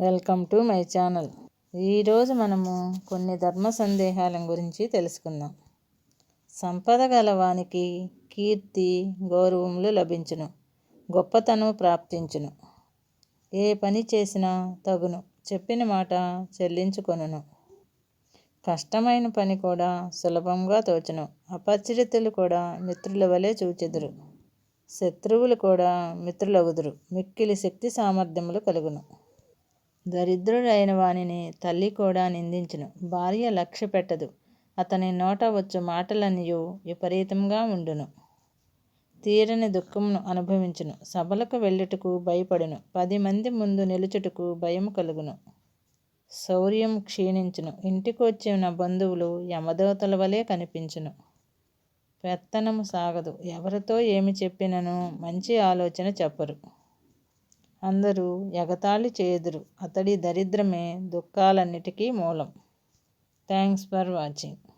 Welcome to my channel. ఈరోజు మనము కొన్ని ధర్మ సందేహాల గురించి తెలుసుకుందాం. సంపద గలవానికి కీర్తి గౌరవములు లభించును గొప్పతనం ప్రాప్తించును. ఏ పని చేసినా తగును చెప్పిన మాట చెల్లించుకొనును. కష్టమైన పని కూడా సులభంగా తోచును అపరిచితులు కూడా మిత్రుల వలె చూచెదురు. శత్రువులు కూడా మిత్రులగుదురు మిక్కిలి శక్తి సామర్థ్యములు కలుగును. దరిద్రుడైన వానిని తల్లి కూడా నిందించును. భార్య లక్ష్య పెట్టదు. అతని నోట వచ్చు మాటలన్నయు విపరీతంగా ఉండును. తీరని దుఃఖమును అనుభవించును. సభలకు వెళ్ళుటకు భయపడును. పది మంది ముందు నిలుచుటకు భయం కలుగును. శౌర్యం క్షీణించును. ఇంటికి వచ్చిన బంధువులు యమదోతల వలె కనిపించును. పెత్తనము సాగదు. ఎవరితో ఏమి చెప్పినను మంచి ఆలోచన చెప్పరు. అందరూ ఎగతాళి చేయుదురు. అతడి దరిద్రమే దుఃఖాలన్నిటికీ మూలం. Thanks for watching.